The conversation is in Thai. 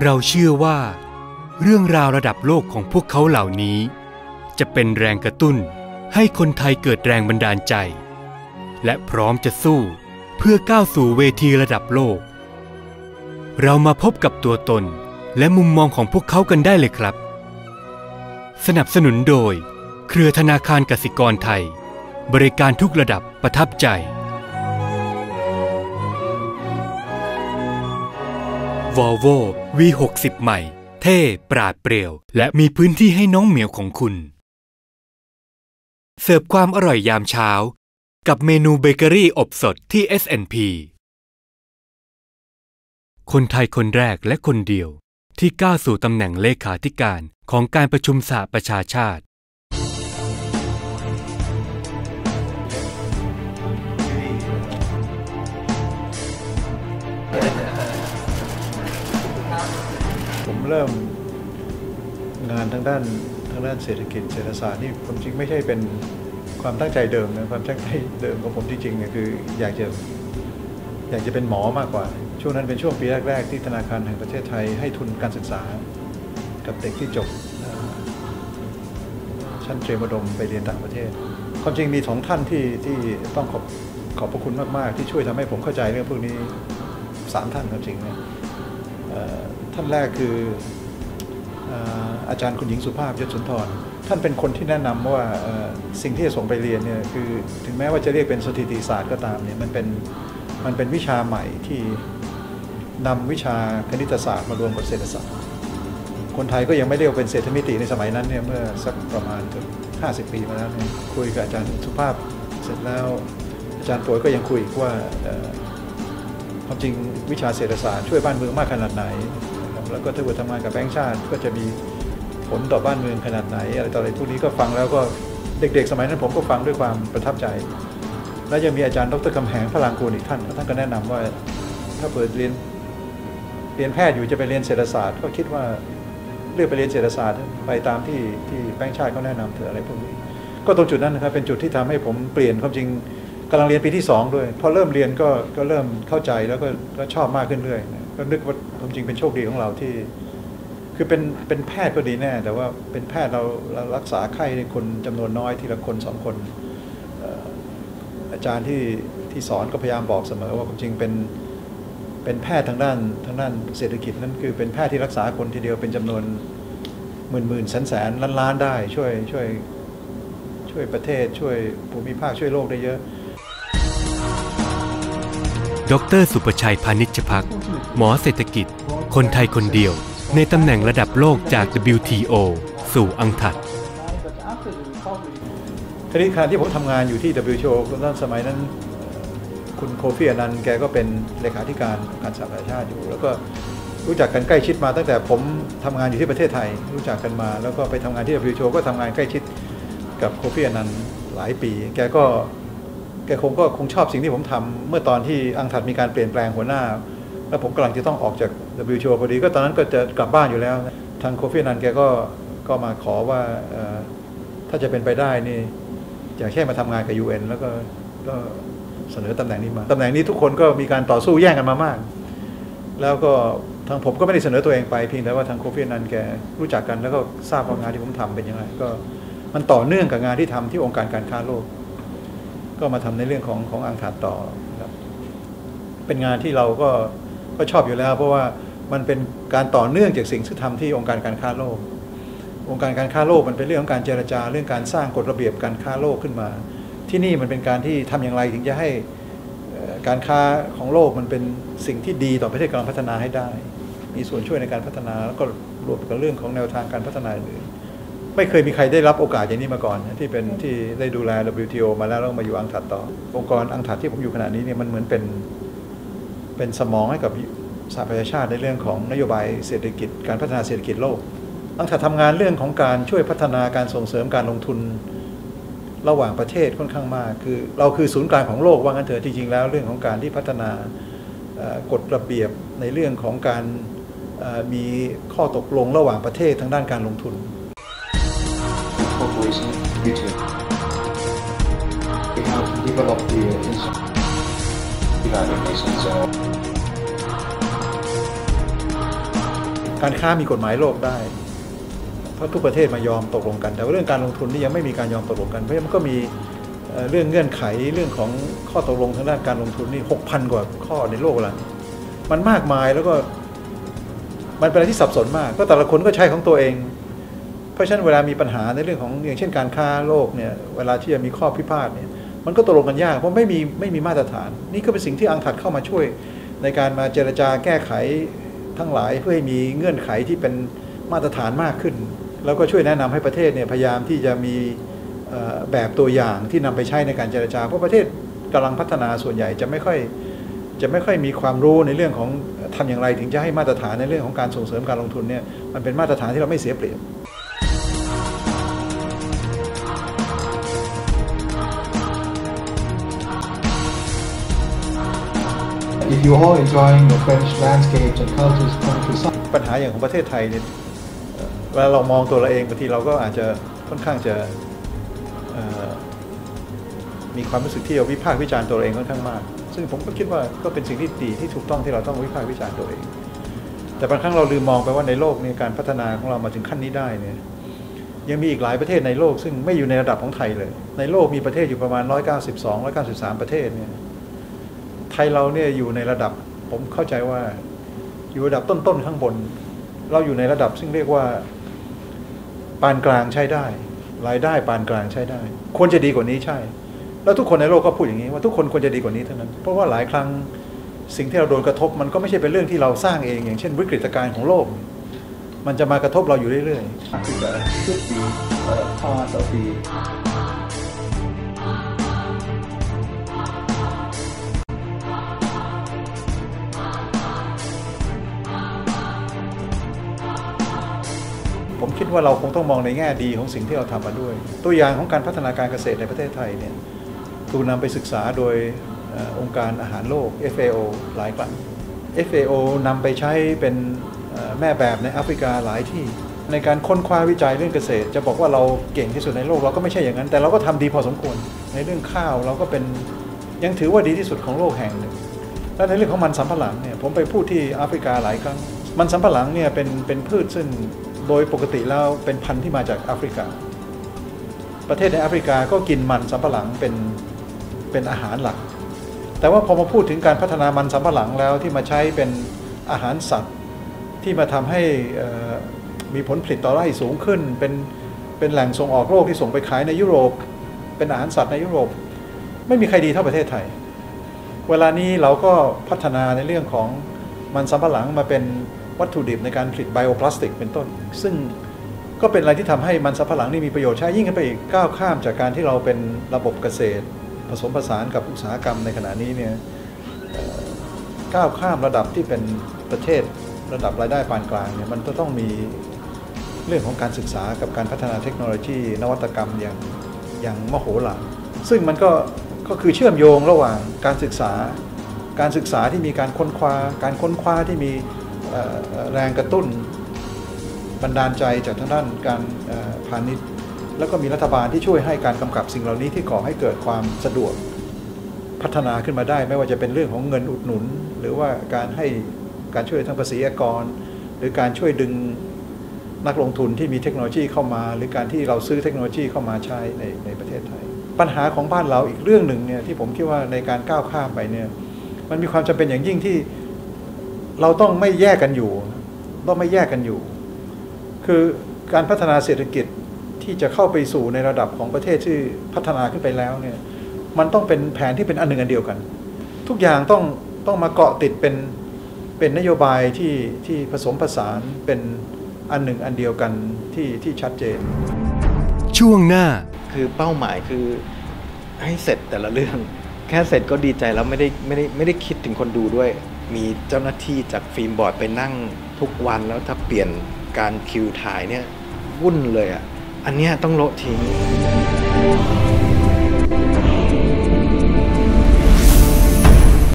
เราเชื่อว่า เรื่องราวระดับโลกของพวกเขาเหล่านี้ จะเป็นแรงกระตุ้นให้คนไทยเกิดแรงบันดาลใจ และพร้อมจะสู้เพื่อก้าวสู่เวทีระดับโลก เรามาพบกับตัวตนและมุมมองของพวกเขากันได้เลยครับ สนับสนุนโดย เครือธนาคารกสิกรไทย บริการทุกระดับประทับใจ Volvo V60 ใหม่ เท่ปราดเปรียว และมีพื้นที่ให้น้องเหมียวของคุณ เสิร์ฟความอร่อยยามเช้า กับเมนูเบเกอรี่อบสดที่ S&P คนไทยคนแรกและคนเดียว ที่ก้าวสู่ตำแหน่งเลขาธิการของการประชุมสหประชาชาติ เริ่มงานทางด้านทางด้านเศรษฐกิจเศรษฐศาสตร์นี่ผมจริงไม่ใช่เป็นความตั้งใจเดิมนะความตั้งใจเดิมของผมจริงๆเนี่ยคืออยากจะอยากจะเป็นหมอมากกว่า ช่วงนั้นเป็นช่วงปีแรก ๆ ที่ธนาคารแห่งประเทศไทยให้ทุนการศึกษา กับเด็กที่จบชั้นเตรียมอุดมไปเรียนต่างประเทศ ความจริงมีสองท่านที่ที่ต้องขอบขอบพระคุณมาก ๆ ที่ช่วยทำให้ผมเข้าใจเรื่องพวกนี้สามท่านความจริงเนี่ย ท่านแรกคืออาจารย์คุณหญิงสุภาพยศสุนทร ท่านเป็นคนที่แนะนำว่าสิ่งที่จะส่งไปเรียนเนี่ยคือถึงแม้ว่าจะเรียกเป็นสถิติศาสตร์ก็ตามเนี่ยมันเป็นมันเป็นวิชาใหม่ที่นำวิชาคณิตศาสตร์มารวมกับเศรษฐศาสตร์ คนไทยก็ยังไม่เรียกเป็นเศรษฐมิติในสมัยนั้นเนี่ยเมื่อสักประมาณเกือบ50ปีมาแล้วเนี่ยคุยกับอาจารย์สุภาพเสร็จแล้วอาจารย์ป่วยก็ยังคุยว่าความจริงวิชาเศรษฐศาสตร์ช่วยบ้านเมืองมากขนาดไหน แล้วก็ถ้าเกิดทำงานกับแบงก์ชาติ ก็จะมีผลต่อบ้านเมืองขนาดไหน อะไรต่ออะไรพวกนี้ก็ฟังแล้วก็เด็ก ๆ สมัยนั้นผมก็ฟังด้วยความประทับใจ แล้วยังมีอาจารย์ดรคำแหงพลางกูลอีกท่านท่านก็แนะนำว่าถ้าเปิดเรียนเรียนแพทย์อยู่จะไปเรียนเศรษฐศาสตร์ ก็คิดว่าเลือกไปเรียนเศรษฐศาสตร์ไปตามที่ที่แบงก์ชาติเขาแนะนำเถอะอะไรพวกนี้ ก็ตรงจุดนั้นนะครับเป็นจุดที่ทำให้ผมเปลี่ยนความจริง กำลังเรียนปีที่ 2 ด้วย พอเริ่มเรียนก็ก็เริ่มเข้าใจแล้วก็ก็ชอบมากขึ้นเรื่อยนะก็นึกว่าความจริงเป็นโชคดีของเราที่ คือเป็นเป็นแพทย์ก็ดีแน่ แต่ว่าเป็นแพทย์เราเรารักษาไข้ในคนจำนวนน้อยทีละคนสองคน อาจารย์ที่ที่สอนก็พยายามบอกเสมอว่าความจริงเป็นเป็นแพทย์ทางด้านทางด้านเศรษฐกิจนั่นคือเป็นแพทย์ที่รักษาคนทีเดียวเป็นจำนวนหมื่นหมื่นแสนแสนล้านล้านได้ ช่วยช่วยช่วยประเทศช่วยภูมิภาคช่วยโลกได้เยอะ ดร สุประชัยพานิชพัก หมอเศรษฐกิจ คนไทยคนเดียว ในตำแหน่งระดับโลกจาก WTO สู่อังถัดทีนี้การที่ผมทำงานอยู่ที่ WTO ตอนสมัยนั้น คุณโคฟี่อนันต์แกก็เป็นเลขาธิการการสหประชาชาติอยู่ แล้วก็รู้จักกันใกล้ชิดมาตั้งแต่ผมทำงานอยู่ที่ประเทศไทย รู้จักกันมา แล้วก็ไปทำงานที่ WTO ก็ทำงานใกล้ชิดกับโคฟี่อนันต์หลายปี แกก็ แกคงก็คงชอบสิ่งที่ผมทำเมื่อตอนที่อังถัดมีการเปลี่ยนแปลงหัวหน้า แล้วผมกำลังจะต้องออกจาก WTO พอดี ก็ตอนนั้นก็จะกลับบ้านอยู่แล้ว ทางโคฟีนันแกก็ก็มาขอว่าถ้าจะเป็นไปได้นี่อยากแค่มาทำงานกับ UN แล้วก็ก็เสนอตำแหน่งนี้มาตำแหน่งนี้ทุกคนก็มีการต่อสู้แย่งกันมามาก แล้วก็ทางผมก็ไม่ได้เสนอตัวเองไปเพียงแต่ว่าทางโคฟีนันแกรู้จักกันแล้วก็ทราบว่างานที่ผมทำเป็นยังไงก็มันต่อเนื่องกับงานที่ทำที่องค์การการค้าโลก ก็มาทำในเรื่องของของอังคารต่อครับเป็นงานที่เราก็ก็ชอบอยู่แล้ว เพราะว่ามันเป็นการต่อเนื่องจากสิ่งที่ทำที่องค์การการค้าโลก องค์การการค้าโลกมันเป็นเรื่องของการเจรจาเรื่องการสร้างกฎระเบียบการค้าโลกขึ้นมา ที่นี่มันเป็นการที่ทำอย่างไรถึงจะให้การค้าของโลกมันเป็นสิ่งที่ดีต่อประเทศกำลังพัฒนาให้ได้ มีส่วนช่วยในการพัฒนาแล้วก็รวมกับเรื่องของแนวทางการพัฒนาอื่น ไม่เคยมีใครได้รับโอกาสอย่างนี้มาก่อนที่เป็นที่ได้ดูแล WTO มาแล้วแล้วมาอยู่อังถัดต่อ องค์กรอังถัดที่ผมอยู่ขณะนี้เนี่ยมันเหมือนเป็นเป็นสมองให้กับสหประชาชาติในเรื่องของนโยบายเศรษฐกิจการพัฒนาเศรษฐกิจโลกตั้งแต่ทำงานเรื่องของการช่วยพัฒนาการส่งเสริมการลงทุนระหว่างประเทศค่อนข้างมาก คือเราคือศูนย์กลางของโลกว่างั้นเถอะจริง ๆ แล้วเรื่องของการที่พัฒนากฎระเบียบในเรื่องของการมีข้อตกลงระหว่างประเทศทางด้านการลงทุน operation YouTube. We have developed the United Nations การค้ามีกฎหมายโลกได้ เพราะทุกประเทศมายอมตกลงกัน แต่ว่าเรื่องการลงทุนนี่ยังไม่มีการยอมตกลงกันเพราะมันก็มีเรื่องเงื่อนไขเรื่องของข้อตกลงทางด้านการลงทุนนี่หกพันกว่าข้อในโลกล้วมันมากมายแล้วก็มันเป็นอะไรที่สับสนมาก ก็แต่ละคนก็ใช้ของตัวเอง เพราะฉะนั้นเวลามีปัญหาในเรื่องของอย่างเช่นการค้าโลกเนี่ยเวลาที่จะมีข้อพิพาทเนี่ยมันก็ตกลงกันยากเพราะไม่มีไม่มีมาตรฐาน นี่ก็เป็นสิ่งที่อังถัดเข้ามาช่วย ในการมาเจรจาแก้ไขทั้งหลายเพื่อให้มีเงื่อนไขที่เป็นมาตรฐานมากขึ้น แล้วก็ช่วยแนะนำให้ประเทศเนี่ยพยายามที่จะมีแบบตัวอย่างที่นำไปใช้ในการเจรจา เพราะประเทศกำลังพัฒนาส่วนใหญ่จะไม่ค่อยจะไม่ค่อยมีความรู้ในเรื่องของทำอย่างไร ถึงจะให้มาตรฐานในเรื่องของการส่งเสริมการลงทุนเนี่ยมันเป็นมาตรฐานที่เราไม่เสียเปรียบ If you all enjoying the French landscapes and cultures countryside, ปัญหาอย่างของประเทศไทยเนี่ยเวลาเรามองตัวเราเองบางทีเราก็อาจจะค่อนข้างจะมีความรู้สึกที่เราวิพากษ์วิจารณ์ตัวเราเองค่อนข้างมาก ซึ่งผมก็คิดว่าก็เป็นสิ่งที่ดีที่ถูกต้องที่เราต้องวิพากษ์วิจารณ์ตัวเอง แต่บางครั้งเราลืมมองไปว่าในโลกเนี่ยการพัฒนาของเรามาถึงขั้นนี้ได้เนี่ยยังมีอีกหลายประเทศในโลกซึ่งไม่อยู่ในระดับของไทยเลย ในโลกมีประเทศอยู่ประมาณ 192 193 ประเทศเนี่ย ไทยเราเนี่ยอยู่ในระดับ ผมเข้าใจว่าอยู่ระดับต้นๆข้างบน เราอยู่ในระดับซึ่งเรียกว่าปานกลางใช้ได้ รายได้ปานกลางใช้ได้ ควรจะดีกว่านี้ใช่ แล้วทุกคนในโลกก็พูดอย่างนี้ว่าทุกคนควรจะดีกว่านี้เท่านั้น เพราะว่าหลายครั้งสิ่งที่เราโดนกระทบมันก็ไม่ใช่เป็นเรื่องที่เราสร้างเอง อย่างเช่นวิกฤตการณ์ของโลก มันจะมากระทบเราอยู่เรื่อยๆ ผมคิดว่าเราคงต้องมองในแง่ดีของสิ่งที่เราทำมาด้วย ตัวอย่างของการพัฒนาการเกษตรในประเทศไทยเนี่ยถูกนำไปศึกษาโดยอองค์การอาหารโลก FAO หลายครั้ง FAO นำไปใช้เป็นแม่แบบในแอฟริกาหลายที่ ในการค้นคว้าวิจัยเรื่องเกษตร จะบอกว่าเราเก่งที่สุดในโลกเราก็ไม่ใช่อย่างนั้น แต่เราก็ทำดีพอสมควร ในเรื่องข้าวเราก็เป็นยังถือว่าดีที่สุดของโลกแห่งหนึ่งและในเรื่องของมันสำปะหลังเนี่ยผมไปพูดที่แอฟริกาหลายครั้ง มันสำปะหลังเนี่ยเป็นเป็นพืชซึ่ง โดยปกติแล้วเป็นพันธุ์ที่มาจากแอฟริกา ประเทศในแอฟริกาก็กินมันสำปะหลังเป็นเป็นอาหารหลัก แต่ว่าพอมาพูดถึงการพัฒนามันสำปะหลังแล้วที่มาใช้เป็นอาหารสัตว์ ที่มาทำให้มีผลผลิตต่อไร่สูงขึ้น เป็นเป็นแหล่งส่งออกโลกที่ส่งไปขายในยุโรป เป็นอาหารสัตว์ในยุโรป ไม่มีใครดีเท่าประเทศไทย เวลานี้เราก็พัฒนาในเรื่องของมันสำปะหลังมาเป็น วัตถุดิบในการผลิตไบโอพลาสติกเป็นต้น ซึ่งก็เป็นอะไรที่ทำให้มันสำปะหลังนี่มีประโยชน์ใช้ยิ่งขึ้นไปอีกก้าวข้ามจากการที่เราเป็นระบบเกษตร ผสมผสานกับอุตสาหกรรมในขณะนี้เนี่ยก้าวข้ามระดับที่เป็นประเทศระดับรายได้ปานกลางเนี่ยมันจะต้องมีเรื่องของการศึกษากับการพัฒนาเทคโนโลยี นวัตกรรมอย่างอย่างมโหฬารซึ่งมันก็ก็คือเชื่อมโยงระหว่างการศึกษา การศึกษาที่มีการค้นคว้า การค้นคว้าที่มี แรงกระตุ้นบันดาลใจจากทางด้านการพาณิชย์ แล้วก็มีรัฐบาลที่ช่วยให้การกำกับสิ่งเหล่านี้ที่ก่อให้เกิดความสะดวกพัฒนาขึ้นมาได้ ไม่ว่าจะเป็นเรื่องของเงินอุดหนุน หรือว่าการให้การช่วยทางภาษีอากร หรือการช่วยดึงนักลงทุนที่มีเทคโนโลยีเข้ามา หรือการที่เราซื้อเทคโนโลยีเข้ามาใช้ในในประเทศไทย ปัญหาของบ้านเราอีกเรื่องหนึ่งเนี่ยที่ผมคิดว่าในการก้าวข้ามไปเนี่ยมันมีความจำเป็นอย่างยิ่งที่ เราต้องไม่แยกกันอยู่ ต้องไม่แยกกันอยู่ คือการพัฒนาเศรษฐกิจที่จะเข้าไปสู่ในระดับของประเทศที่พัฒนาขึ้นไปแล้วเนี่ย มันต้องเป็นแผนที่เป็นอันหนึ่งอันเดียวกัน ทุกอย่างต้องต้องมาเกาะติดเป็นเป็นนโยบายที่ที่ผสมผสานเป็นอันหนึ่งอันเดียวกันที่ที่ชัดเจน ช่วงหน้าคือเป้าหมายคือให้เสร็จแต่ละเรื่อง แค่เสร็จก็ดีใจแล้วไม่ได้ไม่ได้ไม่ได้คิดถึงคนดูด้วย มีเจ้าหน้าที่จากฟิล์มบอร์ดไปนั่งทุกวันแล้วถ้าเปลี่ยนการคิวถ่ายเนี่ยวุ่นเลยอะ อันเนี้ยต้องโละทิ้ง